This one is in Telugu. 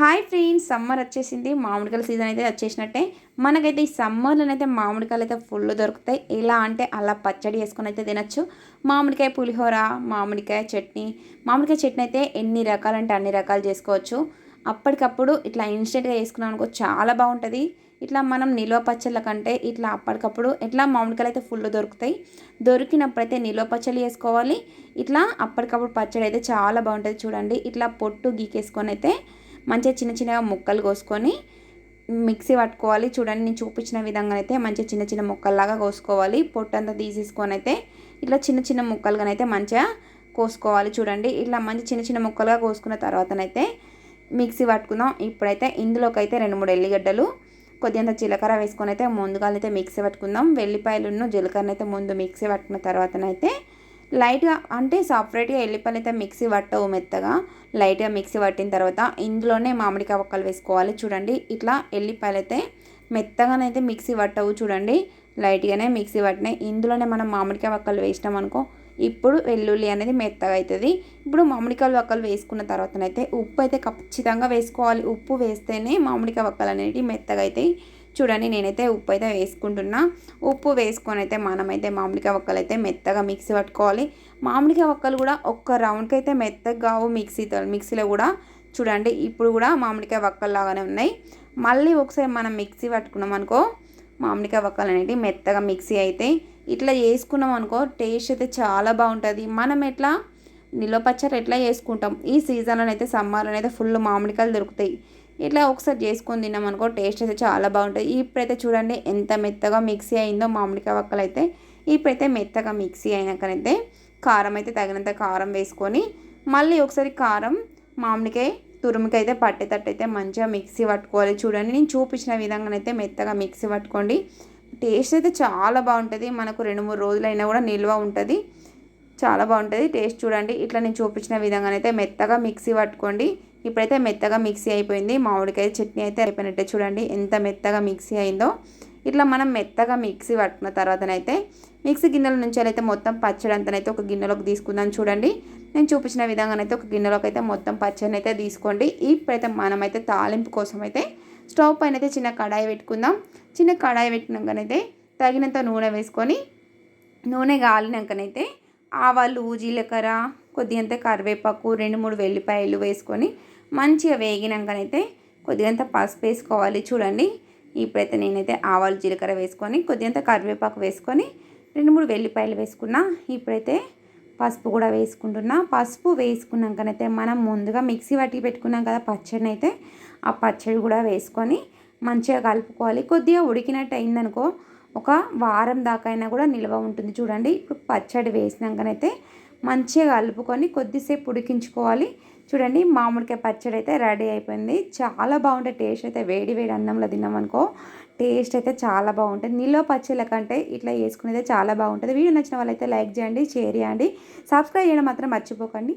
హాయ్ ఫ్రెండ్స్ సమ్మర్ వచ్చేసింది. మామిడికాయల సీజన్ అయితే వచ్చేసినట్టే. మనకైతే ఈ సమ్మర్లోనైతే మామిడికాయలు అయితే ఫుల్ దొరుకుతాయి. ఎలా అంటే అలా పచ్చడి వేసుకొని అయితే తినచ్చు. మామిడికాయ పులిహోర మామిడికాయ చట్నీ. మామిడికాయ చట్నీ అయితే ఎన్ని రకాలంటే అన్ని రకాలు చేసుకోవచ్చు. అప్పటికప్పుడు ఇట్లా ఇన్స్టెంట్గా వేసుకున్నాం అనుకో చాలా బాగుంటుంది. ఇట్లా మనం నిల్వ పచ్చళ్ళ కంటే ఇట్లా అప్పటికప్పుడు ఎట్లా మామిడికాయలు అయితే ఫుల్ దొరుకుతాయి. దొరికినప్పుడు అయితే నిల్వ పచ్చళ్ళు వేసుకోవాలి. ఇట్లా అప్పటికప్పుడు పచ్చడి అయితే చాలా బాగుంటుంది చూడండి. ఇట్లా పొట్టు గీకేసుకొని అయితే మంచిగా చిన్న చిన్నగా ముక్కలు కోసుకొని మిక్సీ పట్టుకోవాలి. చూడండి నేను చూపించిన విధంగా అయితే మంచిగా చిన్న చిన్న ముక్కల్లాగా కోసుకోవాలి. పొట్టంతా తీసేసుకొని అయితే ఇట్లా చిన్న చిన్న ముక్కలుగానైతే మంచిగా కోసుకోవాలి. చూడండి ఇట్లా మంచి చిన్న చిన్న ముక్కలుగా కోసుకున్న తర్వాతనైతే మిక్సీ పట్టుకుందాం. ఇప్పుడైతే ఇందులోకి అయితే రెండు మూడు ఎల్లిగడ్డలు కొద్దిగా జీలకర్ర వేసుకొని అయితే ముందుగా అయితే మిక్సీ పట్టుకుందాం. వెల్లిపాయలు జీలకర్ర అయితే ముందు మిక్సీ పట్టుకున్న తర్వాతనైతే లైట్గా అంటే సపరేట్గా ఎల్లిపాయలు అయితే మిక్సీ పట్టవు మెత్తగా. లైట్గా మిక్సీ పట్టిన తర్వాత ఇందులోనే మామిడికాయ ఒక్కలు వేసుకోవాలి. చూడండి ఇట్లా ఎల్లిపాయలు అయితే మెత్తగానైతే మిక్సీ పట్టవు చూడండి. లైట్గానే మిక్సీ పట్టినాయి. ఇందులోనే మనం మామిడికాయ ఒక్కలు వేసినాం అనుకో ఇప్పుడు వెల్లుల్లి అనేది మెత్తగా అవుతుంది ఇప్పుడు మామిడికాయ వక్కలు వేసుకున్న తర్వాతనైతే ఉప్పు అయితే ఖచ్చితంగా వేసుకోవాలి. ఉప్పు వేస్తేనే మామిడికాయ వక్కలు అనేవి మెత్తగా అవుతాయి చూడండి నేనైతే ఉప్పు అయితే వేసుకుంటున్నా. ఉప్పు వేసుకొని అయితే మనమైతే మామిడికాయ ఒక్కలు అయితే మెత్తగా మిక్సీ పట్టుకోవాలి. మామిడికాయ ఒక్కలు కూడా ఒక్క రౌండ్కి అయితే మెత్తగా కావు మిక్సీతో మిక్సీలో కూడా. చూడండి ఇప్పుడు కూడా మామిడికాయ వక్కలు లాగానే ఉన్నాయి. మళ్ళీ ఒకసారి మనం మిక్సీ పట్టుకున్నాం అనుకో మామిడికాయ వక్కలు అనేవి మెత్తగా మిక్సీ అయితే. ఇట్లా చేసుకున్నాం అనుకో టేస్ట్ అయితే చాలా బాగుంటుంది. మనం ఎట్లా నిల్వ పచ్చడి ఎట్లా చేసుకుంటాం? ఈ సీజన్లో అయితే సమ్మర్లో అయితే ఫుల్ మామిడికాయలు దొరుకుతాయి. ఇట్లా ఒకసారి చేసుకొని తిన్నామనుకో టేస్ట్ అయితే చాలా బాగుంటుంది. ఇప్పుడైతే చూడండి ఎంత మెత్తగా మిక్సీ అయిందో మామిడికాయ వక్కలు అయితే ఇప్పుడైతే మెత్తగా మిక్సీ అయినాకనైతే కారం అయితే తగినంత కారం వేసుకొని మళ్ళీ ఒకసారి కారం మామిడికాయ తురుముకైతే పట్టేటట్టు అయితే మంచిగా మిక్సీ పట్టుకోవాలి. చూడండి నేను చూపించిన విధంగానైతే మెత్తగా మిక్సీ పట్టుకోండి. టేస్ట్ అయితే చాలా బాగుంటుంది. మనకు రెండు మూడు రోజులైనా కూడా నిల్వ ఉంటుంది. చాలా బాగుంటుంది టేస్ట్ చూడండి. ఇట్లా నేను చూపించిన విధంగానైతే మెత్తగా మిక్సీ పట్టుకోండి. ఇప్పుడైతే మెత్తగా మిక్సీ అయిపోయింది. మామిడికాయ చట్నీ అయితే అయిపోయినట్టే చూడండి. ఎంత మెత్తగా మిక్సీ అయిందో. ఇట్లా మనం మెత్తగా మిక్సీ పట్టుకున్న తర్వాతనైతే మిక్సీ గిన్నెల నుంచి అయితే మొత్తం పచ్చడి అంతనైతే ఒక గిన్నెలోకి తీసుకుందాం చూడండి. నేను చూపించిన విధంగానైతే ఒక గిన్నెలోకి అయితే మొత్తం పచ్చడిని అయితే తీసుకోండి. ఇప్పుడైతే మనమైతే తాలింపు కోసం అయితే స్టవ్ పైన అయితే చిన్న కడాయి పెట్టుకుందాం. చిన్న కడాయి పెట్టినాకనైతే తగినంత నూనె వేసుకొని నూనె గాలినాకనైతే ఆవాలు జీలకర్ర కొద్దిగంత కరివేపాకు రెండు మూడు వెల్లిపాయలు వేసుకొని మంచిగా వేగినాకనైతే కొద్దిగంత పసుపు వేసుకోవాలి. చూడండి ఇప్పుడైతే నేనైతే ఆవాలు జీలకర్ర వేసుకొని కొద్దిగంత కరివేపాకు వేసుకొని రెండు మూడు వెల్లిపాయలు వేసుకున్నా ఇప్పుడైతే పసుపు కూడా వేసుకుంటున్నా. పసుపు వేసుకున్నాకనైతే మనం ముందుగా మిక్సీ పట్టి పెట్టుకున్నాం కదా పచ్చడిని అయితే ఆ పచ్చడి కూడా వేసుకొని మంచిగా కలుపుకోవాలి. కొద్దిగా ఉడికినట్టు అయిందనుకో ఒక వారం దాకా అయినా కూడా నిల్వ ఉంటుంది. చూడండి ఇప్పుడు పచ్చడి వేసినాకనైతే మంచిగా కలుపుకొని కొద్దిసేపు ఉడికించుకోవాలి. చూడండి మామిడికాయ పచ్చడి అయితే రెడీ అయిపోయింది. చాలా బాగుంటుంది టేస్ట్ అయితే వేడి వేడి అన్నంలో తిన్నామనుకో టేస్ట్ అయితే చాలా బాగుంటుంది. నిల్వ పచ్చళ్ళ కంటే ఇట్లా వేసుకునేది చాలా బాగుంటుంది. వీడియో నచ్చిన వాళ్ళైతే లైక్ చేయండి షేర్ చేయండి. సబ్స్క్రైబ్ చేయడం మాత్రం మర్చిపోకండి.